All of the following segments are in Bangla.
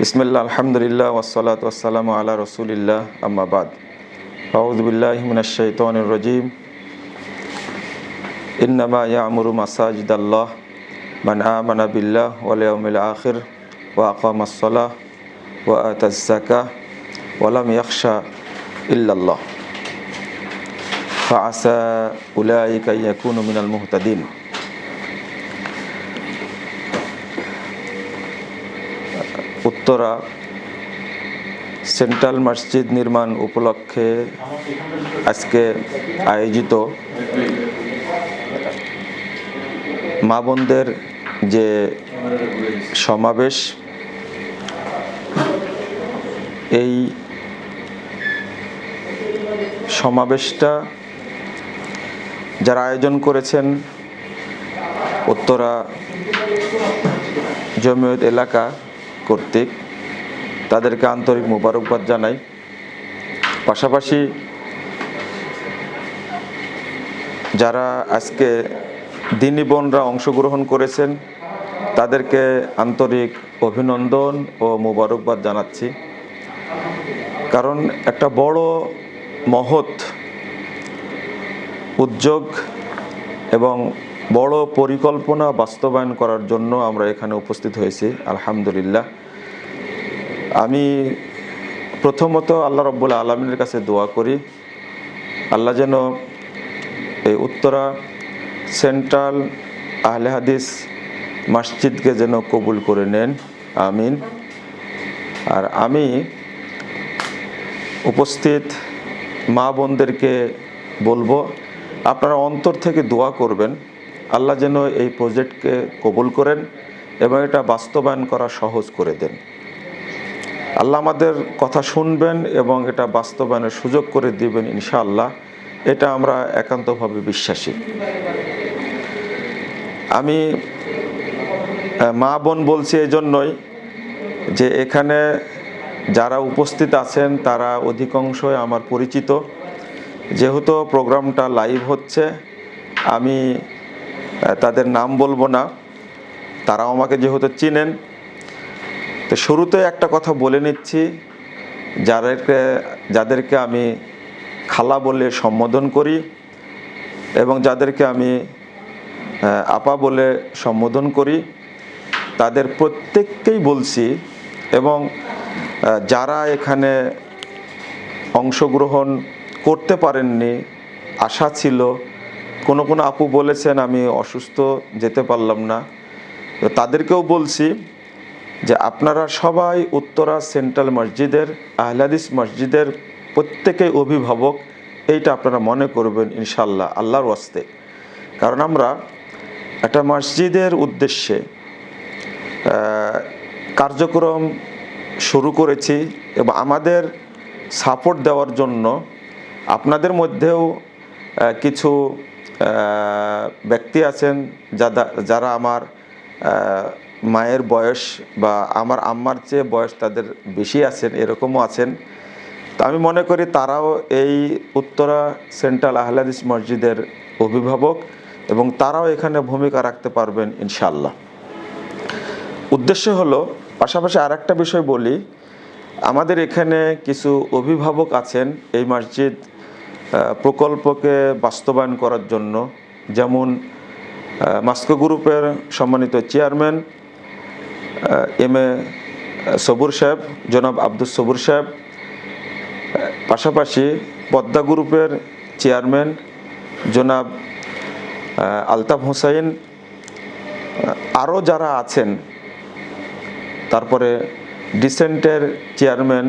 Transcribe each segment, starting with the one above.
বিসমিল্লা আলহামদুলিল্লাহ ওসলাত ওসালাম আল্লাহ রসুলিল্লাহ আম্মাবাদ আউদুবিল্লাহমিনশাইতানির রজিম ইন্নামা ইয়ামুরু মাসাজিদ আল্লাহ মান আমানা বিল্লাহ ওয়াল ইয়াউমিল আখির ওয়া আকামা আসসালাহ ওয়া আতাজ যাকাহ ওয়া লাম ইয়াখশা ইল্লাল্লাহ فعسى أولئك أن يكونوا من المهتدين উত্তরা সেন্ট্রাল মসজিদ নির্মাণ উপলক্ষে আজকে আয়োজিত মা বোনদের যে সমাবেশ, এই সমাবেশটা যারা আয়োজন করেছেন উত্তরা জমিয়ত এলাকা কর্তৃক তাদেরকে আন্তরিক মোবারকবাদ জানাই। পাশাপাশি যারা আজকে দিনী বোনরা অংশগ্রহণ করেছেন, তাদেরকে আন্তরিক অভিনন্দন ও মোবারকবাদ জানাচ্ছি। কারণ একটা বড় মহৎ উদ্যোগ এবং বড় পরিকল্পনা বাস্তবায়ন করার জন্য আমরা এখানে উপস্থিত হয়েছি, আলহামদুলিল্লাহ। আমি প্রথমত আল্লাহ রব্বুল আলমিনের কাছে দোয়া করি। আল্লাহ যেন এই উত্তরা সেন্ট্রাল আহলে হাদিস মসজিদকে যেন কবুল করে নেন। আমিন। আর আমি উপস্থিত মা বোনদেরকে বলব, আপনারা অন্তর থেকে দোয়া করবেন। আল্লাহ যেন এই প্রজেক্টকে কবুল করেন এবং এটা বাস্তবায়ন করা সহজ করে দেন। আল্লাহ আমাদের কথা শুনবেন এবং এটা বাস্তবায়নের সুযোগ করে দিবেন ইনশাআল্লাহ। এটা আমরা একান্তভাবে বিশ্বাসী। আমি মা বোন বলছি এই জন্যই যে এখানে যারা উপস্থিত আছেন তারা অধিকাংশই আমার পরিচিত। যেহেতু প্রোগ্রামটা লাইভ হচ্ছে, আমি তাদের নাম বলব না। তারাও আমাকে যেহেতু চিনেন তো শুরুতে একটা কথা বলে নিচ্ছি। যাদেরকে যাদেরকে আমি খালা বলে সম্বোধন করি এবং যাদেরকে আমি আপা বলে সম্বোধন করি, তাদের প্রত্যেককেই বলছি এবং যারা এখানে অংশগ্রহণ করতে পারেননি, আশা ছিল, কোনো কোনো আপু বলেছেন আমি অসুস্থ যেতে পারলাম না। তো তাদেরকেও বলছি যে আপনারা সবাই উত্তরা সেন্ট্রাল মসজিদের, আহলাদিস মসজিদের প্রত্যেকেই অভিভাবক, এইটা আপনারা মনে করবেন ইনশাল্লাহ, আল্লাহর ওয়াস্তে। কারণ আমরা একটা মসজিদের উদ্দেশ্যে কার্যক্রম শুরু করেছি এবং আমাদের সাপোর্ট দেওয়ার জন্য আপনাদের মধ্যেও কিছু ব্যক্তি আছেন যারা যারা আমার মায়ের বয়স বা আমার আম্মার চেয়ে বয়স তাদের বেশি আছেন, এরকমও আছেন। তা আমি মনে করি তারাও এই উত্তরা সেন্ট্রাল আহলাদিস মসজিদের অভিভাবক এবং তারাও এখানে ভূমিকা রাখতে পারবেন ইনশাল্লাহ উদ্দেশ্য হলো, পাশাপাশি আর একটা বিষয় বলি, আমাদের এখানে কিছু অভিভাবক আছেন এই মসজিদ প্রকল্পকে বাস্তবায়ন করার জন্য। যেমন মাস্কো গ্রুপের সম্মানিত চেয়ারম্যান এম এ সবুর সাহেব, জনাব আব্দুল সবুর সাহেব, পাশাপাশি পদ্মা গ্রুপের চেয়ারম্যান জনাব আলতাফ হুসাইন আরও যারা আছেন, তারপরে ডিসেন্টের চেয়ারম্যান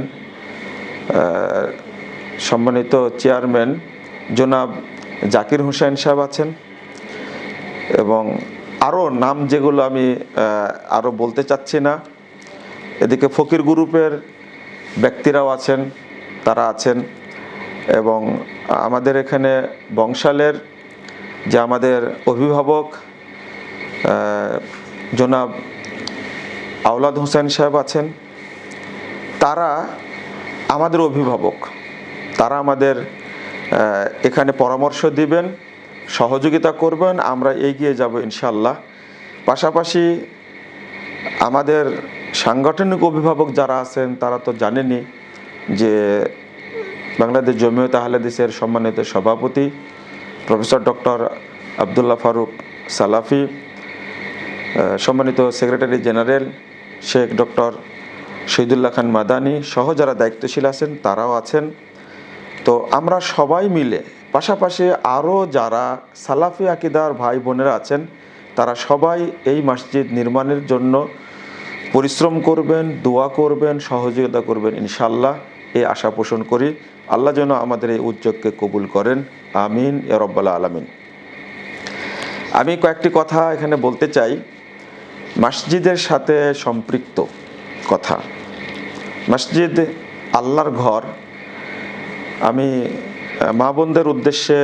সম্মানিত চেয়ারম্যান জনাব জাকির হুসাইন সাহেব আছেন এবং আরও নাম যেগুলো আমি আরও বলতে চাচ্ছি না। এদিকে ফকির গ্রুপের ব্যক্তিরাও আছেন, তারা আছেন এবং আমাদের এখানে বংশালের যে আমাদের অভিভাবক জনাব আওলাদ হোসেন সাহেব আছেন, তারা আমাদের অভিভাবক। তারা আমাদের এখানে পরামর্শ দিবেন। সহযোগিতা করবেন, আমরা এগিয়ে যাব ইনশাল্লাহ পাশাপাশি আমাদের সাংগঠনিক অভিভাবক যারা আছেন, তারা তো জানেনই যে বাংলাদেশ জমিয়ত আহলাদিসের সম্মানিত সভাপতি প্রফেসর ডক্টর আবদুল্লাহ ফারুক সালাফি সম্মানিত secretary general Sheikh doctor Shahidullah Khan Madani সহ যারা দায়িত্বশীল আছেন, তারাও আছেন। তো আমরা সবাই মিলে পাশাপাশি আরও যারা সালাফি আকিদার ভাই বোনেরা আছেন, তারা সবাই এই মসজিদ নির্মাণের জন্য পরিশ্রম করবেন, দোয়া করবেন, সহযোগিতা করবেন ইনশাল্লাহ এই আশা পোষণ করি। আল্লাহ যেন আমাদের এই উদ্যোগকে কবুল করেন। আমিন এ রব্বাল্লা আলামিন। আমি কয়েকটি কথা এখানে বলতে চাই। মসজিদের সাথে সম্পৃক্ত কথা। মসজিদ আল্লাহর ঘর। আমি মা বোনদের উদ্দেশ্যে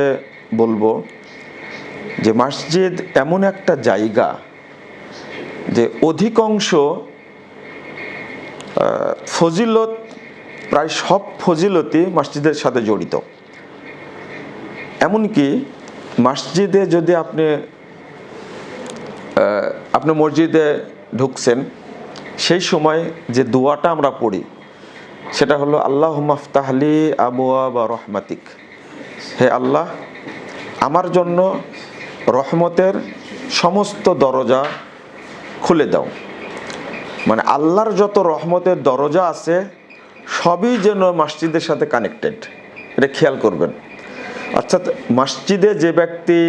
বলব যে মসজিদ এমন একটা জায়গা যে অধিকাংশ ফজিলত, প্রায় সব ফজিলতই মসজিদের সাথে জড়িত। এমনকি মসজিদে যদি আপনি আপনি মসজিদে ঢুকছেন, সেই সময় যে দোয়াটা আমরা পড়ি, সেটা হলো আল্লাহ মাফতাহলি আবুয়া বা রহমাতিক। হে আল্লাহ, আমার জন্য রহমতের সমস্ত দরজা খুলে দাও। মানে আল্লাহর যত রহমতের দরজা আছে, সবই যেন মসজিদের সাথে কানেক্টেড এটা খেয়াল করবেন। অর্থাৎ মসজিদে যে ব্যক্তি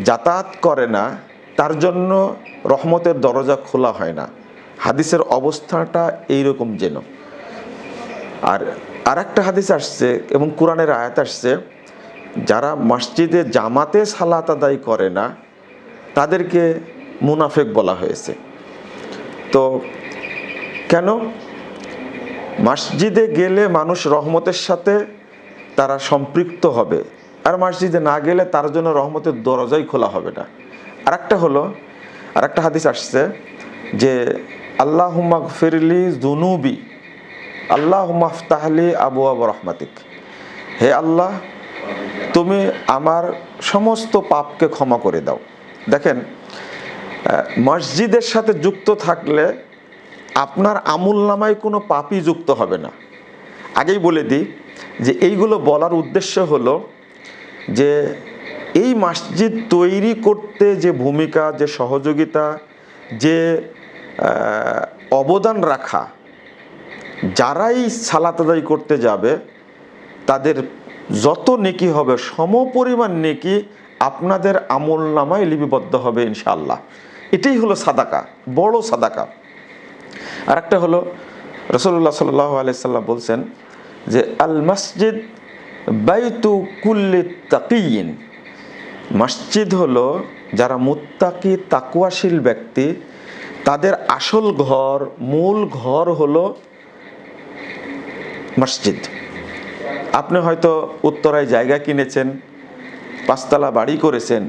যাতায়াত করে না, তার জন্য রহমতের দরজা খোলা হয় না। হাদিসের অবস্থাটা এইরকম যেন। আর আর একটা হাদিস আসছে এবং কোরআনের আয়াত আসছে যারা মসজিদে জামাতে সালাত আদায় করে না, তাদেরকে মুনাফেক বলা হয়েছে। তো কেন? মসজিদে গেলে মানুষ রহমতের সাথে তারা সম্পৃক্ত হবে, আর মসজিদে না গেলে তার জন্য রহমতের দরজাই খোলা হবে না। আর একটা হলো আর একটা হাদিস আসছে যে আল্লাহ ফিরলি জুনুবি আল্লাহ মাফতাহলি আবু আবু রহমাতিক। হে আল্লাহ তুমি আমার সমস্ত পাপকে ক্ষমা করে দাও। দেখেন মসজিদের সাথে যুক্ত থাকলে আপনার আমুল নামায় কোনো পাপই যুক্ত হবে না। আগেই বলে দিই যে এইগুলো বলার উদ্দেশ্য হলো যে এই মসজিদ তৈরি করতে যে ভূমিকা, যে সহযোগিতা, যে অবদান রাখা, যারাই সালাত করতে যাবে, তাদের যত নেকি হবে, সমপরিমাণ নেকি আপনাদের আমল নামায় লিপিবদ্ধ হবে ইনশাআল্লাহ। এটাই হলো সাদাকা, বড় সাদাকা। আর একটা হলো রসল্লাহ সাল্লাহ আলাইসাল্লাম বলছেন যে, আল মসজিদ বাইতু কুল্লি তাকিয়িন মসজিদ হলো যারা মুত্তাকি তাকুয়াশীল ব্যক্তি, তাদের আসল ঘর, মূল ঘর হলো মসজিদ। আপনি হয়তো উত্তরায় জায়গা কিনেছেন, পাঁচতলা বাড়ি করেছেন,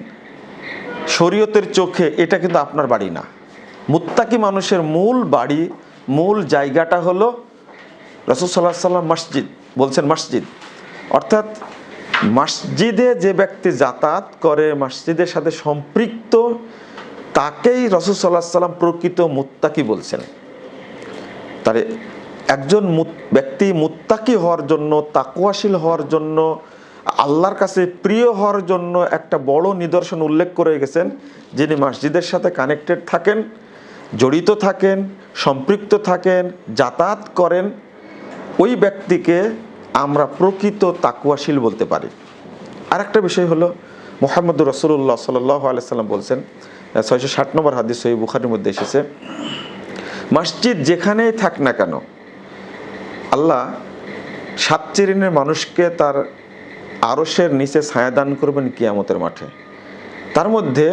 শরীয়তের চোখে এটা কিন্তু আপনার বাড়ি না। মুত্তাকি মানুষের মূল বাড়ি, মূল জায়গাটা হলো রসুল সাল্লাহ সাল্লাম মসজিদ, বলছেন মসজিদ। অর্থাৎ মসজিদে যে ব্যক্তি যাতায়াত করে, মসজিদের সাথে সম্পৃক্ত, তাকেই রসুল সাল্লাহ সাল্লাম প্রকৃত মুত্তাকি বলছেন। তাহলে একজন ব্যক্তি মুত্তাকি হওয়ার জন্য, তাকুয়াশীল হওয়ার জন্য, আল্লাহর কাছে প্রিয় হওয়ার জন্য একটা বড় নিদর্শন উল্লেখ করে গেছেন, যিনি মসজিদের সাথে কানেক্টেড থাকেন, জড়িত থাকেন, সম্পৃক্ত থাকেন, যাতায়াত করেন, ওই ব্যক্তিকে আমরা প্রকৃত তাকুয়াশীল বলতে পারি। আর একটা বিষয় হলো মোহাম্মদ রসুল্লাহ সাল্লাহ আলাইসাল্লাম বলছেন ছয়শো ষাট নম্বর হাদিস সহি বুখারির মধ্যে এসেছে, মসজিদ যেখানেই থাক না কেন আল্লাহ সাত চিরিনের মানুষকে তার আরসের নিচে ছায়া দান করবেন কিয়ামতের মাঠে। তার মধ্যে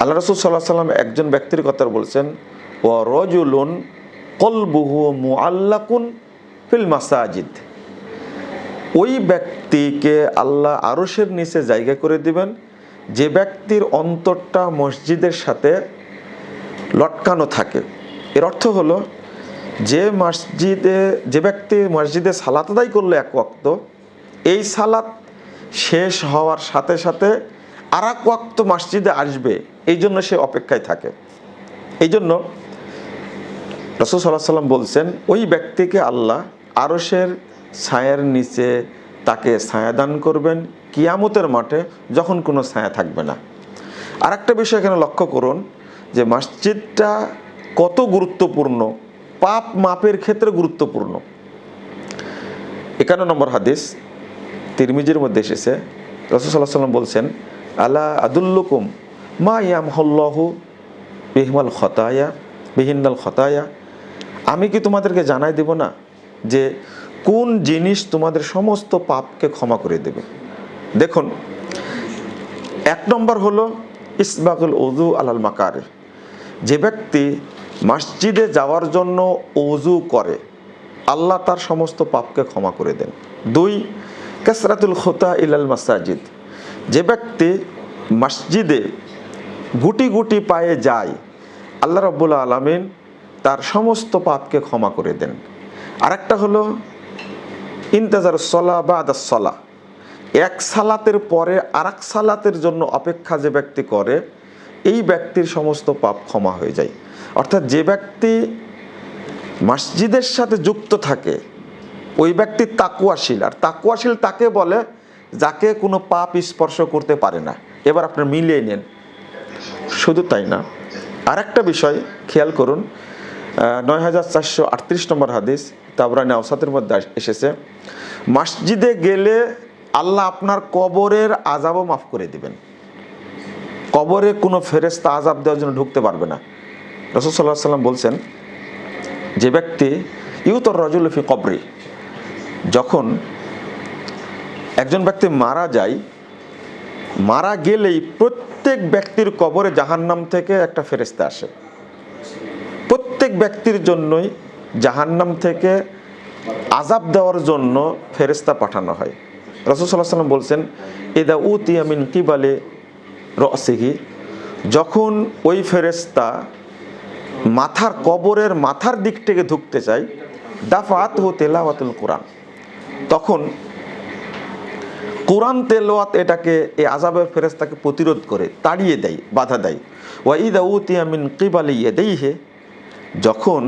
আল্লাহ রসুল সাল্লাহ সাল্লাম একজন ব্যক্তির কথা বলছেন ও রজুলুন কলবুহু মুআল্লাকুন ফিল মাসাজিদ। ওই ব্যক্তিকে আল্লাহ আরসের নিচে জায়গা করে দিবেন, যে ব্যক্তির অন্তরটা মসজিদের সাথে লটকানো থাকে। এর অর্থ হলো যে মসজিদে, যে ব্যক্তি মসজিদে সালাত আদায় করল এক ওয়াক্ত, এই সালাত শেষ হওয়ার সাথে সাথে আর এক ওয়াক্ত মসজিদে আসবে, এই জন্য সে অপেক্ষায় থাকে। এই জন্য রসুল সাল্লাহ সাল্লাম বলছেন, ওই ব্যক্তিকে আল্লাহ আরসের ছায়ার নিচে তাকে ছায়া দান করবেন, কিয়ামতের মাঠে যখন কোনো ছায়া থাকবে না। আর একটা বিষয় এখানে লক্ষ্য করুন, যে মসজিদটা কত গুরুত্বপূর্ণ পাপ মাপের ক্ষেত্রে গুরুত্বপূর্ণ। একান্ন নম্বর হাদিস তিরমিজির মধ্যে এসেছে। রসুল্লাহ সাল্লাম বলছেন, আলা আদুল্লুকুম মা ইয়াম হল্লাহু বিহমাল খতায়া, বিহিন্নাল খতায়া? আমি কি তোমাদেরকে জানাই দেব না যে কোন জিনিস তোমাদের সমস্ত পাপকে ক্ষমা করে দেবে? দেখুন, এক নম্বর হলো ইসবাকুল ওজু আলাল মাকারে যে ব্যক্তি মসজিদে যাওয়ার জন্য অজু করে, আল্লাহ তার সমস্ত পাপকে ক্ষমা করে দেন। দুই, কাসরাতুল খোতা ইলাল মাসাজিদ, যে ব্যক্তি মসজিদে গুটি গুটি পায়ে যায়, আল্লাহ রব্বুল আলমিন তার সমস্ত পাপকে ক্ষমা করে দেন। আরেকটা হলো, ইন্তেজার সলা বা আদাস সলা, এক সালাতের পরে আর সালাতের জন্য অপেক্ষা যে ব্যক্তি করে এই ব্যক্তির সমস্ত পাপ ক্ষমা হয়ে যায়। অর্থাৎ যে ব্যক্তি মসজিদের সাথে যুক্ত থাকে, ওই ব্যক্তি তাকুয়াশীল। আর তাকুয়াশীল তাকে বলে যাকে কোনো পাপ স্পর্শ করতে পারে না। এবার আপনার মিলিয়ে নেন। শুধু তাই না আর একটা বিষয় খেয়াল করুন নয় হাজার চারশো আটত্রিশ নম্বর হাদিস তাবরানি আওসাতের মধ্যে এসেছে, মসজিদে গেলে আল্লাহ আপনার কবরের আজাবও মাফ করে দিবেন। কবরে কোনো ফেরেস্তা আজাব দেওয়ার জন্য ঢুকতে পারবে না। রসদ সাল্লাহ সাল্লাম বলছেন, যে ব্যক্তি, ইউতর রজুল ফি কবরি, যখন একজন ব্যক্তি মারা যায়, মারা গেলেই প্রত্যেক ব্যক্তির কবরে জাহান্নাম থেকে একটা ফেরেস্তা আসে। প্রত্যেক ব্যক্তির জন্যই জাহান্নাম থেকে আজাব দেওয়ার জন্য ফেরেস্তা পাঠানো হয়। রসুল সাল্লাহ সাল্লাম বলছেন এদা উতি আমিন কিবালে রসিহি যখন ওই ফেরেস্তা মাথার কবরের মাথার দিক থেকে ঢুকতে চাই দাফাত হো তেলাওয়াতুল কোরআন। তখন কোরআন তেলোয়াত এটাকে, এই আজাবের ফেরেস্তাকে প্রতিরোধ করে, তাড়িয়ে দেয়, বাধা দেয়। ওয়াইদা উতিয়া মিন কিবালি দেই হে যখন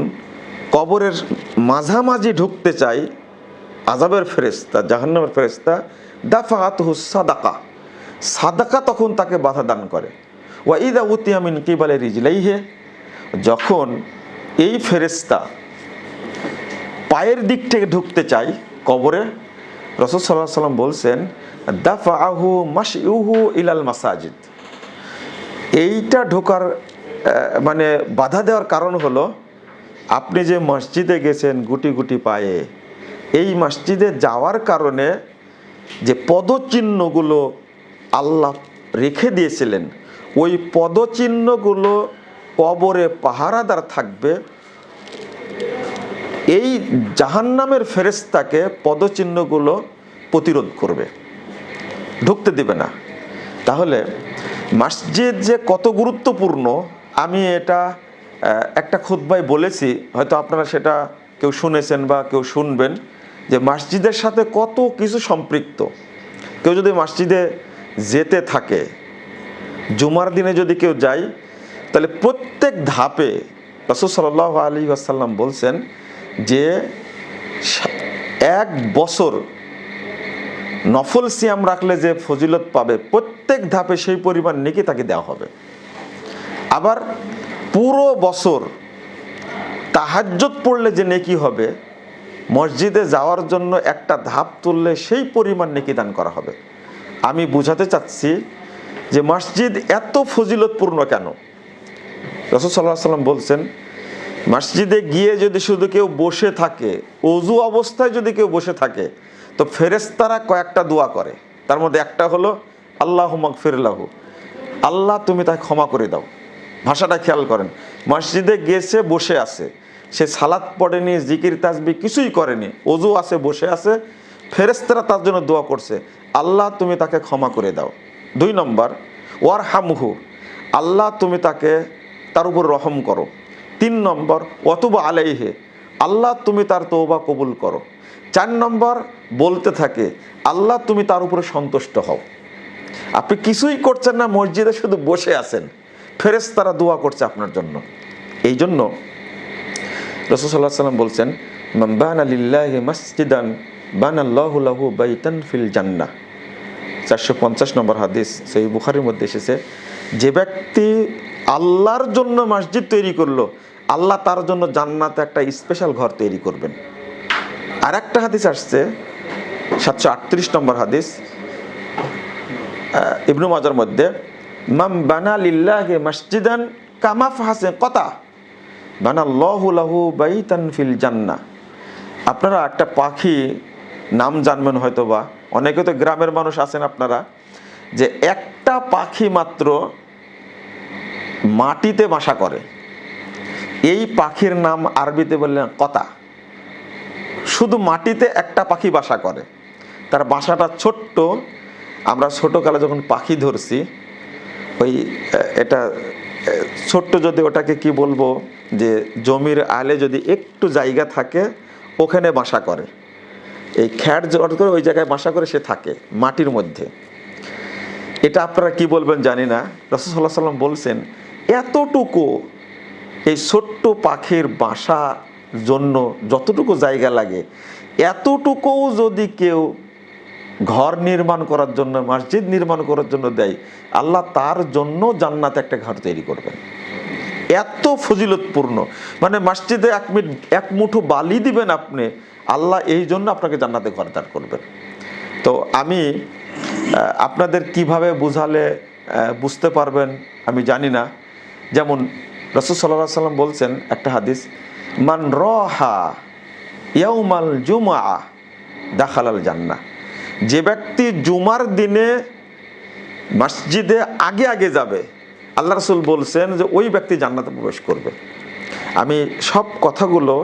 কবরের মাঝামাঝি ঢুকতে চাই আজাবের ফেরেস্তা জাহান্নামের ফেরেস্তা দাফাত হু সাদাকা তখন তাকে বাধা দান করে। ওয়াইদা উতিয়া মিন কিবালে রিজলাই হে যখন এই ফেরেস্তা পায়ের দিক থেকে ঢুকতে চাই কবরে রসদ সাল্লাহ সাল্লাম বলছেন দাফা আহু মাস ইউহু ইলাল মাসাজিদ। এইটা ঢোকার মানে বাধা দেওয়ার কারণ হলো, আপনি যে মসজিদে গেছেন গুটি গুটি পায়ে, এই মসজিদে যাওয়ার কারণে যে পদচিহ্নগুলো আল্লাহ রেখে দিয়েছিলেন। ওই পদচিহ্নগুলো কবরে পাহারাদার থাকবে। এই জাহান্নামের ফেরেস্তাকে পদচিহ্নগুলো প্রতিরোধ করবে। ঢুকতে দেবে না। তাহলে মসজিদ যে কত গুরুত্বপূর্ণ, আমি এটা একটা খুদ্বায় বলেছি, হয়তো আপনারা সেটা কেউ শুনেছেন বা কেউ শুনবেন যে মসজিদের সাথে কত কিছু সম্পৃক্ত। কেউ যদি মসজিদে যেতে থাকে। জুমার দিনে যদি কেউ যায়, তাহলে প্রত্যেক ধাপে রসুল সাল্লাহ আলী আসাল্লাম বলছেন যে, এক বছর নফল সিয়াম রাখলে যে ফজিলত পাবে, প্রত্যেক ধাপে সেই পরিমাণ নেকি তাকে দেওয়া হবে। আবার পুরো বছর তাহাজ্জত পড়লে যে নেকি হবে, মসজিদে যাওয়ার জন্য একটা ধাপ তুললে সেই পরিমাণ নেকি দান করা হবে। আমি বুঝাতে চাচ্ছি যে মসজিদ এত ফজিলতপূর্ণ কেন? রসদ সাল্লাহ সাল্লাম বলছেন, মসজিদে গিয়ে যদি শুধু কেউ বসে থাকে, অজু অবস্থায় যদি কেউ বসে থাকে, তো ফেরেস্তারা কয়েকটা দোয়া করে। তার মধ্যে একটা হলো আল্লাহ হুমক ফিরলাহু আল্লাহ, তুমি তাকে ক্ষমা করে দাও। ভাষাটা খেয়াল করেন, মসজিদে গেছে বসে আছে, সে সালাত পড়েনি, জিকির তাসবি কিছুই করেনি, অজু আছে, বসে আছে ফেরেস্তারা তার জন্য দোয়া করছে, আল্লাহ তুমি তাকে ক্ষমা করে দাও। দুই নম্বর ওয়ার হামহু আল্লাহ তুমি তাকে তার উপর রহম করো। তিন নম্বর অতুবা আলাইহে, আল্লাহ তুমি তার তৌবা কবুল করো। চার নম্বর, বলতে থাকে, আল্লাহ তুমি তার উপরে সন্তুষ্ট হও। আপনি কিছুই করছেন না, মসজিদে শুধু বসে আছেন। ফেরেস তারা দোয়া করছে আপনার জন্য। এই জন্য রসুল সাল্লাহ সাল্লাম বলছেন বান আলিল্লাহি মসজিদান বান আল্লাহু লাহু বাইতান ফিল জান্নাহ। চারশো পঞ্চাশ নম্বর হাদিস সেই বুখারির মধ্যে এসেছে, যে ব্যক্তি আল্লাহর জন্য মসজিদ তৈরি করল, আল্লাহ তার জন্য জান্নাতে একটা স্পেশাল ঘর তৈরি করবেন। আর একটা হাদিস আসছে, সাতশো আটত্রিশ নম্বর হাদিস ইবনু মাজার মধ্যে মাম বানা লিল্লাহে মসজিদান কামাফ হাসে কথা বানা লহু লাহু বাইতান ফিল জান্নাহ। আপনারা একটা পাখি নাম জানবেন হয়তো বা অনেকে তো গ্রামের মানুষ আছেন আপনারা, যে একটা পাখি মাত্র মাটিতে বাসা করে। এই পাখির নাম আরবিতে বললেন কথা শুধু মাটিতে একটা পাখি বাসা করে। তার বাসাটা ছোট্ট। আমরা ছোটোকালে যখন পাখি ধরছি, ওই এটা ছোট্ট যদি ওটাকে কি বলব, যে জমির আলে যদি একটু জায়গা থাকে, ওখানে বাসা করে। এই খ্যাট জট করে ওই জায়গায় বাসা করে সে থাকে, মাটির মধ্যে। এটা আপনারা কি বলবেন জানি না। রসুল্লাহ সাল্লাম বলছেন, এতটুকু এই ছোট্ট পাখির বাসা জন্য যতটুকু জায়গা লাগে, এতটুকুও যদি কেউ ঘর নির্মাণ করার জন্য, মসজিদ নির্মাণ করার জন্য দেয়, আল্লাহ তার জন্য জান্নাতে একটা ঘর তৈরি করবেন। এত ফজিলতপূর্ণ। মানে মসজিদে এক মিনিট এক মুঠো বালি দিবেন আপনি আল্লাহ এই জন্য আপনাকে জান্নাতে ঘর দান করবেন। তো আমি আপনাদের কীভাবে বুঝালে বুঝতে পারবেন আমি জানি না। যেমন রসুল সাল্লাহ সাল্লাম বলছেন একটা হাদিস, মান রহা ইয়াউমাল জুমা দাখালাল জান্না যে ব্যক্তি জুমার দিনে মসজিদে আগে আগে যাবে, আল্লাহ রসুল বলছেন যে ওই ব্যক্তি জান্নাতে প্রবেশ করবে। আমি সব কথাগুলো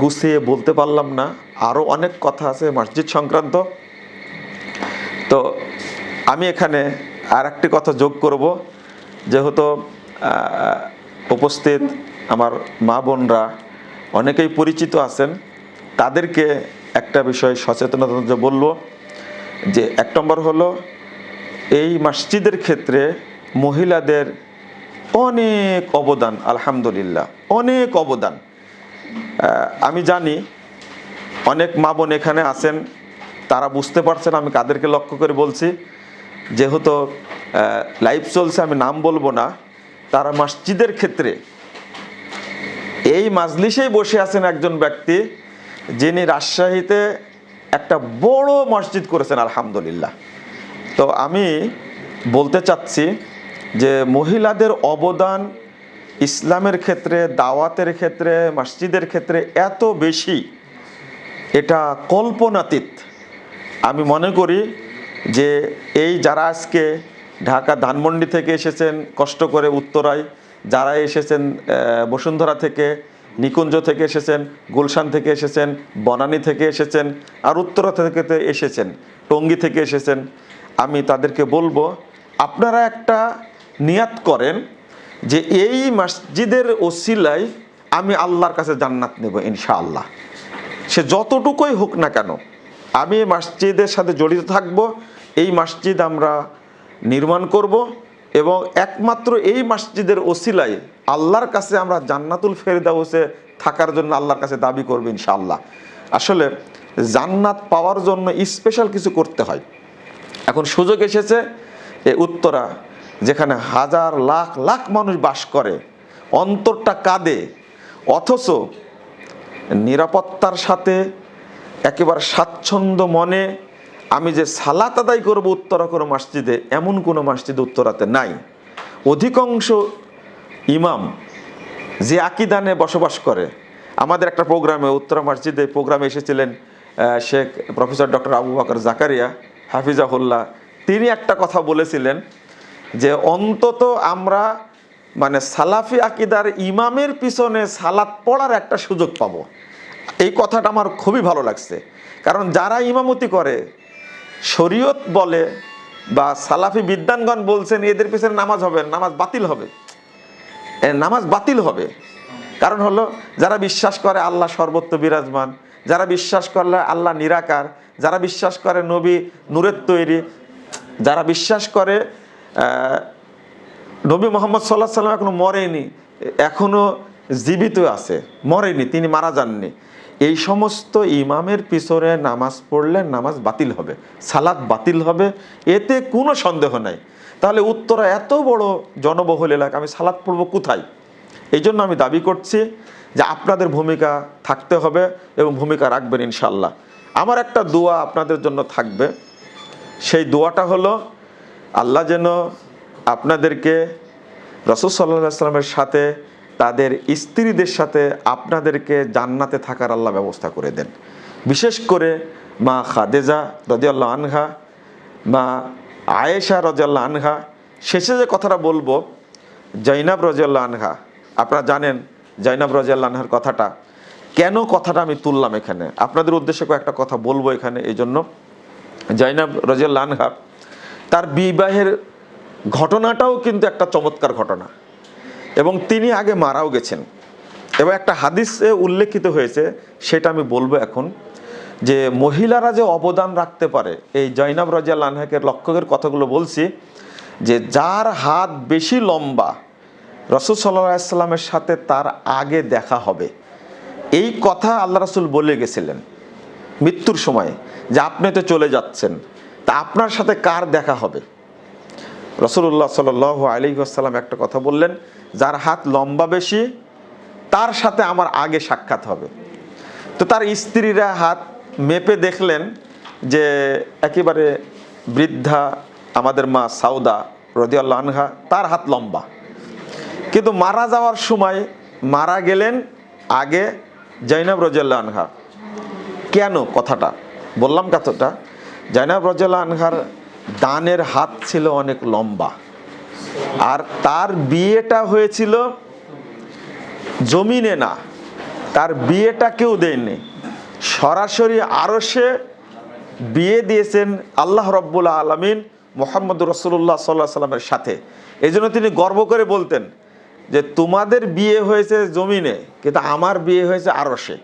গুছিয়ে বলতে পারলাম না। আরও অনেক কথা আছে মসজিদ সংক্রান্ত। তো আমি এখানে আর একটি কথা যোগ করব। যেহেতু উপস্থিত আমার মা বোনরা অনেকেই পরিচিত আছেন, তাদেরকে একটা বিষয় সচেতনতা বলব যে এক নম্বর হলো, এই মসজিদের ক্ষেত্রে মহিলাদের অনেক অবদান, আলহামদুলিল্লাহ, অনেক অবদান। আমি জানি অনেক মা বোন এখানে আছেন, তারা বুঝতে পারছেন, আমি কাদেরকে লক্ষ্য করে বলছি। যেহেতু লাইভ চলছে, আমি নাম বলব না, তারা মসজিদের ক্ষেত্রে এই মাজলিসেই বসে আছেন একজন ব্যক্তি, যিনি রাজশাহীতে একটা বড় মসজিদ করেছেন, আলহামদুলিল্লাহ। তো আমি বলতে চাচ্ছি যে মহিলাদের অবদান ইসলামের ক্ষেত্রে, দাওয়াতের ক্ষেত্রে, মসজিদের ক্ষেত্রে এত বেশি এটা কল্পনাতীত। আমি মনে করি যে এই যারা আজকে ঢাকা ধানমন্ডি থেকে এসেছেন, কষ্ট করে উত্তরায় যারা এসেছেন বসুন্ধরা থেকে, নিকুঞ্জ থেকে এসেছেন, গুলশান থেকে এসেছেন, বনানী থেকে এসেছেন, আর উত্তরা থেকে এসেছেন, টঙ্গী থেকে এসেছেন, আমি তাদেরকে বলব, আপনারা একটা নিয়াত করেন যে এই মসজিদের ওসিলায় আমি আল্লাহর কাছে জান্নাত নেব ইনশাআল্লাহ। সে যতটুকুই হোক না কেন, আমি এই মসজিদের সাথে জড়িত থাকব, এই মসজিদ আমরা নির্মাণ করব এবং একমাত্র এই মসজিদের ওসিলায় আল্লাহর কাছে আমরা জান্নাতুল ফেরদাউসে থাকার জন্য আল্লাহর কাছে দাবি করব ইনশাআল্লাহ। আসলে জান্নাত পাওয়ার জন্য স্পেশাল কিছু করতে হয়। এখন সুযোগ এসেছে এই উত্তরা যেখানে হাজার লাখ লাখ মানুষ বাস করে, অন্তরটা কাঁদে, অথচ নিরাপত্তার সাথে একেবারে স্বাচ্ছন্দ্য মনে আমি যে সালাত আদায় করব উত্তরা কোনো মসজিদে, এমন কোনো মসজিদ উত্তরাতে নাই। অধিকাংশ ইমাম যে আকিদানে বসবাস করে, আমাদের একটা প্রোগ্রামে, উত্তরা মসজিদে প্রোগ্রামে এসেছিলেন শেখ প্রফেসর ডক্টর আবু বাকর জাকারিয়া, হাফিজাহুল্লাহ, তিনি একটা কথা বলেছিলেন যে অন্তত আমরা মানে সালাফি আকিদার ইমামের পিছনে সালাত পড়ার একটা সুযোগ পাবো। এই কথাটা আমার খুবই ভালো লাগছে। কারণ যারা ইমামতি করে, শরীয়ত বলে বা সালাফি বিদ্যানগণ বলছেন, এদের পিছনে নামাজ হবে, নামাজ বাতিল হবে। নামাজ বাতিল হবে। কারণ হলো, যারা বিশ্বাস করে আল্লাহ সর্বত্র বিরাজমান, যারা বিশ্বাস করলে আল্লাহ নিরাকার, যারা বিশ্বাস করে নবী নূরের তৈরি, যারা বিশ্বাস করে নবী মোহাম্মদ সাল্লাহ সাল্লাম এখনও মরেনি, এখনও জীবিত আছে, মরেনি, তিনি মারা যাননি। এই সমস্ত ইমামের পিছনে নামাজ পড়লে নামাজ বাতিল হবে সালাদ বাতিল হবে, এতে কোনো সন্দেহ নাই। তাহলে উত্তরা এত বড় জনবহুল এলাকা, আমি সালাদ পড়ব কোথায়? এই জন্য আমি দাবি করছি যে আপনাদের ভূমিকা থাকতে হবে এবং ভূমিকা রাখবেন ইনশাল্লাহ আমার একটা দোয়া আপনাদের জন্য থাকবে। সেই দোয়াটা হলো আল্লাহ যেন আপনাদেরকে রসুল সাল্লাহ সাল্লামের সাথে তাদের স্ত্রীদের সাথে আপনাদেরকে জান্নাতে থাকার আল্লাহ ব্যবস্থা করে দেন। বিশেষ করে মা খাদেজা রদিয়াল্লাহ আনহা, মা আয়েশা রজিয়াল্লাহ আনহা, শেষে যে কথাটা বলব জৈনাব রজিয়াল্লাহ আনহা, আপনারা জানেন জৈনাব রজিয়াল্লাহ আনহার কথাটা। কেন কথাটা আমি তুললাম এখানে? আপনাদের উদ্দেশ্যে কয়েকটা কথা বলব এখানে এই জন্য জৈনাব রজিয়াল্লাহ আনহা তার বিবাহের ঘটনাটাও কিন্তু একটা চমৎকার ঘটনা। এবং তিনি আগে মারাও গেছেন। এবং একটা হাদিসে উল্লেখিত হয়েছে, সেটা আমি বলব এখন, যে মহিলারা যে অবদান রাখতে পারে, এই জৈনব রাজিয়া লানহাকের লক্ষকের কথাগুলো বলছি, যে যার হাত বেশি লম্বা, রসুল সাল্লাহ সাল্লামের সাথে তার আগে দেখা হবে। এই কথা আল্লাহ রসুল বলে গেছিলেন মৃত্যুর সময়, যে আপনি তো চলে যাচ্ছেন। তা আপনার সাথে কার দেখা হবে? রসুল্লাহ সাল আলী আসসালাম একটা কথা বললেন, যার হাত লম্বা বেশি, তার সাথে আমার আগে সাক্ষাৎ হবে। তো তার স্ত্রীরা হাত মেপে দেখলেন যে একেবারে বৃদ্ধা আমাদের মা সাউদা রদিয়াল্লা আনহা, তার হাত লম্বা। কিন্তু মারা যাওয়ার সময় মারা গেলেন আগে জৈনব রজিয়াল্লা আনহা। কেন কথাটা? বললাম কথাটা। জৈনব রজিয়াল্লা আনহার দানের হাত ছিল অনেক লম্বা। আর তার বিয়েটা হয়েছিল জমিনে না। তার বিয়েটা কেউ দেয়নি। সরাসরি আরও বিয়ে দিয়েছেন আল্লাহ রব্বুল আলমিন মোহাম্মদ রসুল্লাহ সাল্লাহ সাল্লামের সাথে। এই জন্য তিনি গর্ব করে বলতেন যে, তোমাদের বিয়ে হয়েছে জমিনে, কিন্তু আমার বিয়ে হয়েছে আরসে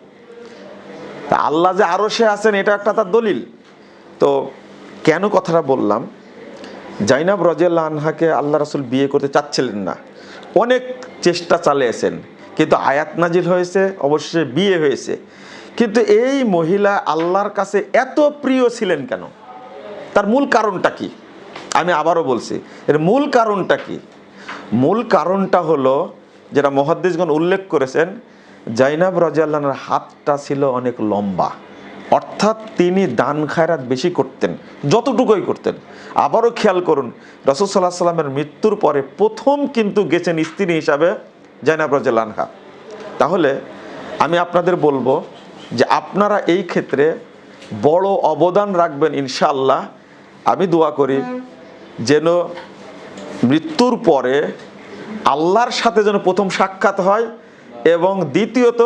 তা আল্লাহ যে আরসে আছেন, এটা একটা তার দলিল। তো কেন কথাটা বললাম? জাইনাব রাজিয়াল্লাহ আনহাকে আল্লাহ রসুল বিয়ে করতে চাচ্ছিলেন না। অনেক চেষ্টা চালিয়েছেন, কিন্তু আয়াত নাজিল হয়েছে অবশ্যই বিয়ে হয়েছে। কিন্তু এই মহিলা আল্লাহর কাছে এত প্রিয় ছিলেন কেন? তার মূল কারণটা কি? আমি আবারও বলছি, এর মূল কারণটা কি? মূল কারণটা হলো যেটা মহাদ্দিসগণ উল্লেখ করেছেন, জাইনাব রাজিয়াল্লাহর হাতটা ছিল অনেক লম্বা। অর্থাৎ তিনি দান খায়রাত বেশি করতেন, যতটুকুই করতেন। আবারও খেয়াল করুন, রসুল সাল্লাহ সাল্লামের মৃত্যুর পরে প্রথম কিন্তু গেছেন স্ত্রী হিসাবে জাইনাব রাজিয়াল্লাহা তাহলে আমি আপনাদের বলব যে আপনারা এই ক্ষেত্রে বড় অবদান রাখবেন ইনশাল্লাহ আমি দোয়া করি যেন মৃত্যুর পরে আল্লাহর সাথে যেন প্রথম সাক্ষাৎ হয় এবং দ্বিতীয়ত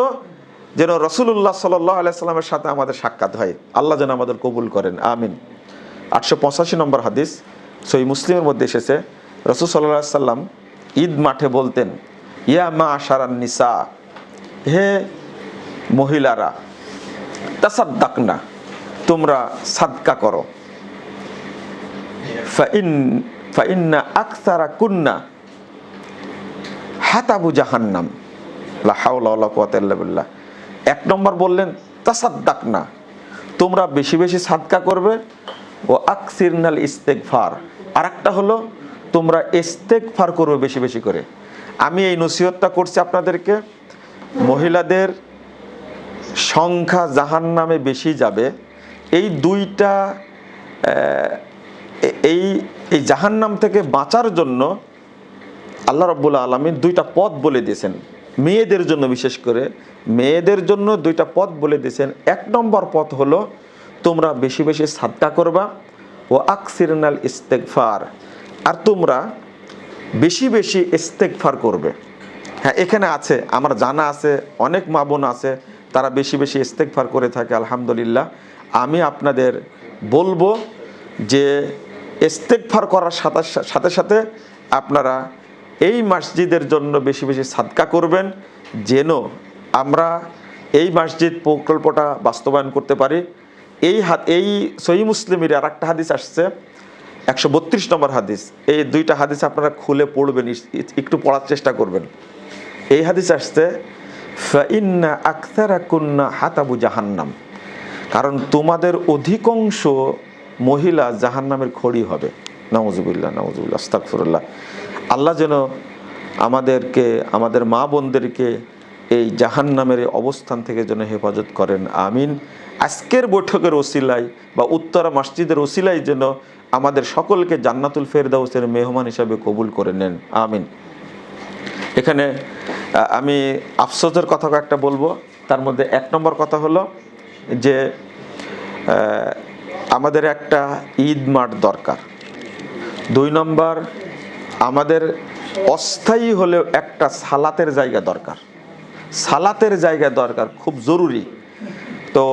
যেন রসুল্লাহ সাল্লাহ আলাইস্লামের সাথে আমাদের সাক্ষাৎ হয়। আল্লাহ যেন আমাদের কবুল করেন। আমিন। আটশো পঁচাশি নম্বর হাদিস সই মুসলিমের মধ্যে এসেছে, রসুল সাল্লাহ সাল্লাম ঈদ মাঠে বলতেন, ইয়া মা আশারান নিসা, হে মহিলারা তাসাদ্দাক না তোমরা সাদকা করো। ফাইন, ফাইন্না আকসারা কুন্না হাতাবু জাহান্নাম, লা হাওলা এক নম্বর বললেন তাসাদ্দাক না তোমরা বেশি বেশি সাদকা করবে, ও আকসিরনাল ইস্তেকফার আর একটা হলো, তোমরা ইস্তেকফার করবে বেশি বেশি করে। আমি এই নসিহতটা করছি আপনাদেরকে, মহিলাদের সংখ্যা জাহান নামে বেশি যাবে। এই দুইটা এই এই জাহান্নাম থেকে বাঁচার জন্য আল্লাহ রব্বুল আলমিন দুইটা পথ বলে দিয়েছেন। মেয়েদের জন্য বিশেষ করে মেয়েদের জন্য দুইটা পথ বলে দিয়েছেন। এক নম্বর পথ হলো, তোমরা বেশি বেশি সাদকা করবা, ও আকসিরনাল ইস্তেকফার আর তোমরা বেশি বেশি ইস্তেকফার করবে। হ্যাঁ এখানে আছে, আমার জানা আছে, অনেক মা বোন আছে, তারা বেশি বেশি ইস্তেকফার করে থাকে, আলহামদুলিল্লাহ। আমি আপনাদের বলব যে ইস্তেকফার করার সাথে সাথে সাথে আপনারা এই মসজিদের জন্য বেশি বেশি সাদকা করবেন, যেন আমরা এই মসজিদ প্রকল্পটা বাস্তবায়ন করতে পারি। এই হাত এই সহি মুসলিমের আর একটা হাদিস আসছে, একশো বত্রিশ নম্বর হাদিস। এই দুইটা হাদিস আপনারা খুলে পড়বেন একটু পড়ার চেষ্টা করবেন। এই হাদিস আসছে, ফাইন্না আখতারা কুন্না হাতাবু জাহান্নাম। কারণ তোমাদের অধিকাংশ মহিলা জাহান্নামের খড়ি হবে। নওয়াজুবিল্লাহ নওয়াজুবিল্লাহ আস্তাকফিরুল্লাহ আল্লাহ যেন আমাদেরকে, আমাদের মা বোনদেরকে এই জাহান্নামের এই অবস্থান থেকে যেন হেফাজত করেন, আমিন। আজকের বৈঠকের ওসিলাই বা উত্তরা মসজিদের ওসিলাই যেন আমাদের সকলকে জান্নাতুল ফেরদাউসের মেহমান হিসাবে কবুল করে নেন, আমিন। এখানে আমি আফসোসের কথা একটা বলব। তার মধ্যে এক নম্বর কথা হলো যে আমাদের একটা ঈদ মাঠ দরকার। দুই নম্বর, আমাদের অস্থায়ী হলেও একটা সালাতের জায়গা দরকার। সালাতের জায়গা দরকার খুব জরুরি। তো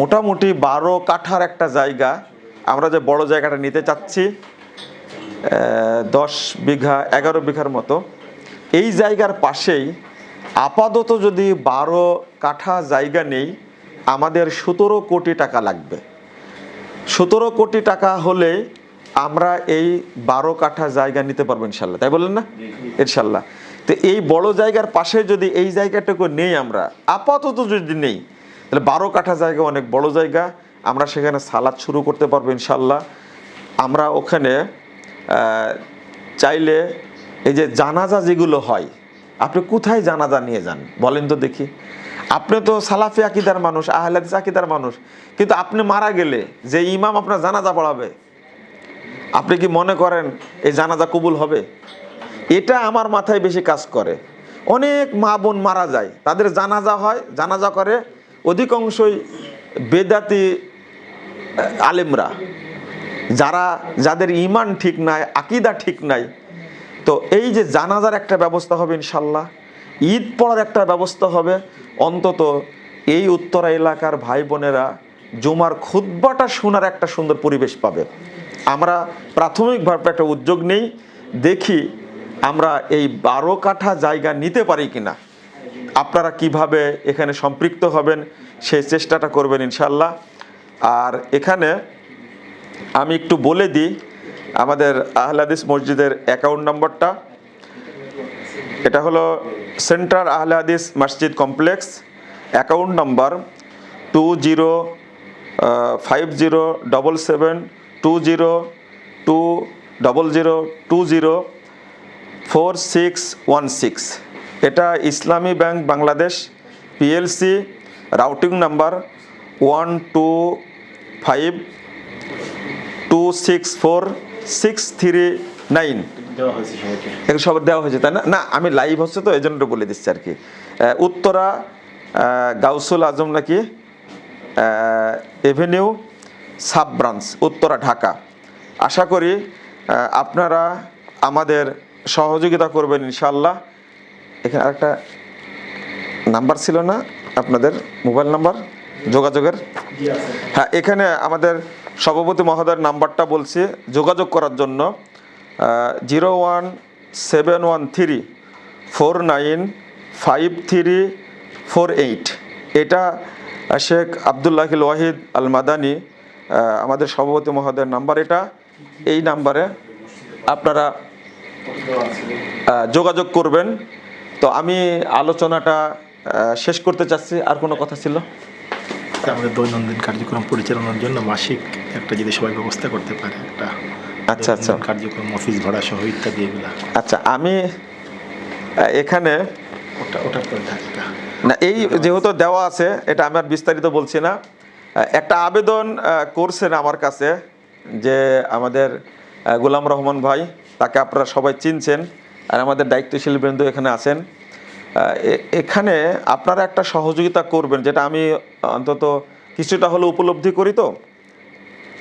মোটামুটি বারো কাঠার একটা জায়গা। আমরা যে বড় জায়গাটা নিতে চাচ্ছি দশ বিঘা এগারো বিঘার মতো। এই জায়গার পাশেই আপাতত যদি বারো কাঠা জায়গা নেই আমাদের সতেরো কোটি টাকা লাগবে। সতেরো কোটি টাকা হলে আমরা এই বারো কাঠা জায়গা নিতে পারব ইনশাল্লাহ। তাই বললেন না? ইনশাল্লাহ। তো এই বড় জায়গার পাশে যদি এই জায়গাটুকু নেই আমরা, আপাতত যদি নেই, তাহলে বারো কাঠা জায়গা অনেক বড় জায়গা। আমরা সেখানে সালাদ শুরু করতে পারব ইনশাল্লাহ আমরা ওখানে চাইলে এই যে জানাজা যেগুলো হয়, আপনি কোথায় জানাজা নিয়ে যান? বলেন তো দেখি। আপনি তো সালাফি আকিদার মানুষ আহলাদিস আকিদার মানুষ, কিন্তু আপনি মারা গেলে যে ইমাম আপনার জানাজা পড়াবে, আপনি কি মনে করেন এই জানাজা কবুল হবে? এটা আমার মাথায় বেশি কাজ করে। অনেক মা বোন মারা যায়, তাদের জানাজা হয়, জানাজা করে, অধিকাংশই বেদাতি আলেমরা। যারা, যাদের ইমান ঠিক নাই, আকিদা ঠিক নাই, তো এই যে জানাজার একটা ব্যবস্থা হবে ইনশাল্লাহ, ঈদ পড়ার একটা ব্যবস্থা হবে, অন্তত এই উত্তরা এলাকার ভাই বোনেরা জুমার খুদ্বাটা শোনার একটা সুন্দর পরিবেশ পাবে। আমরা প্রাথমিকভাবে একটা উদ্যোগ নেই, দেখি আমরা এই বারো কাঠা জায়গা নিতে পারি কিনা? আপনারা কীভাবে এখানে সম্পৃক্ত হবেন? সেই চেষ্টাটা করবেন ইনশাল্লাহ আর এখানে আমি একটু বলে দিই, আমাদের আহলাদিস মসজিদের অ্যাকাউন্ট নম্বরটা। এটা হলো সেন্ট্রাল আহলাদিস মসজিদ complex account number two zero five zero double seven two zero two double zero two zero four six one six এটা Islami bank Bangladesh PLC routing number one two five two six four six three nine এগুলো সব দেওয়া হয়েছে তাই না? না আমি লাইভ হচ্ছে তো এই জন্য বলে দিচ্ছি আর কি। উত্তরা গাউসুল আজম নাকি? Avenue sub branch Uttara Dhaka. আশা করি আপনারা আমাদের সহযোগিতা করবেন ইনশাল্লাহ এখানে আরেকটা নাম্বার ছিল না? আপনাদের মোবাইল নাম্বার? যোগাযোগের? হ্যাঁ এখানে আমাদের সভাপতি মহোদয়ের নাম্বারটা বলছি, যোগাযোগ করার জন্য zero one seven one three four nine five three four eight. এটা শেখ আবদুল্লাহিল ওয়াহিদ আল মাদানি আমাদের সভাপতি মহোদয়ের নাম্বার এটা। এই নাম্বারে আপনারা যোগাযোগ করবেন। তো আমি আলোচনাটা শেষ করতে চাচ্ছি। আর কোনো কথা ছিল? আমাদের দৈনন্দিন কার্যক্রম পরিচালনার জন্য মাসিক একটা যদি সবাই ব্যবস্থা করতে পারে একটা আচ্ছা, আচ্ছা। কার্যক্রম অফিস ভাড়া সহ ইত্যাদি এগুলা। আচ্ছা আমি এখানে ওটা ওটা না এই যেহেতু দেওয়া আছে এটা আমি আর বিস্তারিত বলছি না। একটা আবেদন করছেন আমার কাছে যে আমাদের গোলাম রহমান ভাই তাকে আপনারা সবাই চিনছেন আর আমাদের দায়িত্বশীল বৃন্দ এখানে আছেন। এখানে আপনারা একটা সহযোগিতা করবেন, যেটা আমি অন্তত কিছুটা হলে উপলব্ধি করি তো,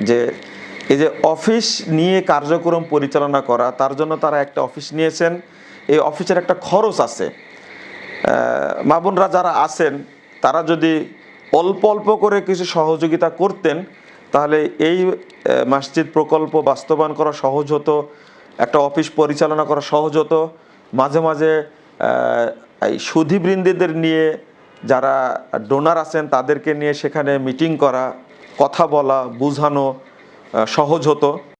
যে এই যে অফিস নিয়ে কার্যক্রম পরিচালনা করা, তার জন্য তারা একটা অফিস নিয়েছেন, এই অফিসের একটা খরচ আছে। মা বোনরা যারা আছেন, তারা যদি অল্প অল্প করে কিছু সহযোগিতা করতেন, তাহলে এই মসজিদ প্রকল্প বাস্তবায়ন করা সহজ হতো একটা অফিস পরিচালনা করা সহজ হতো। মাঝে মাঝে এই সুধীবৃন্দীদের নিয়ে যারা ডোনার আছেন তাদেরকে নিয়ে সেখানে মিটিং করা, কথা বলা, বোঝানো সহজ হতো।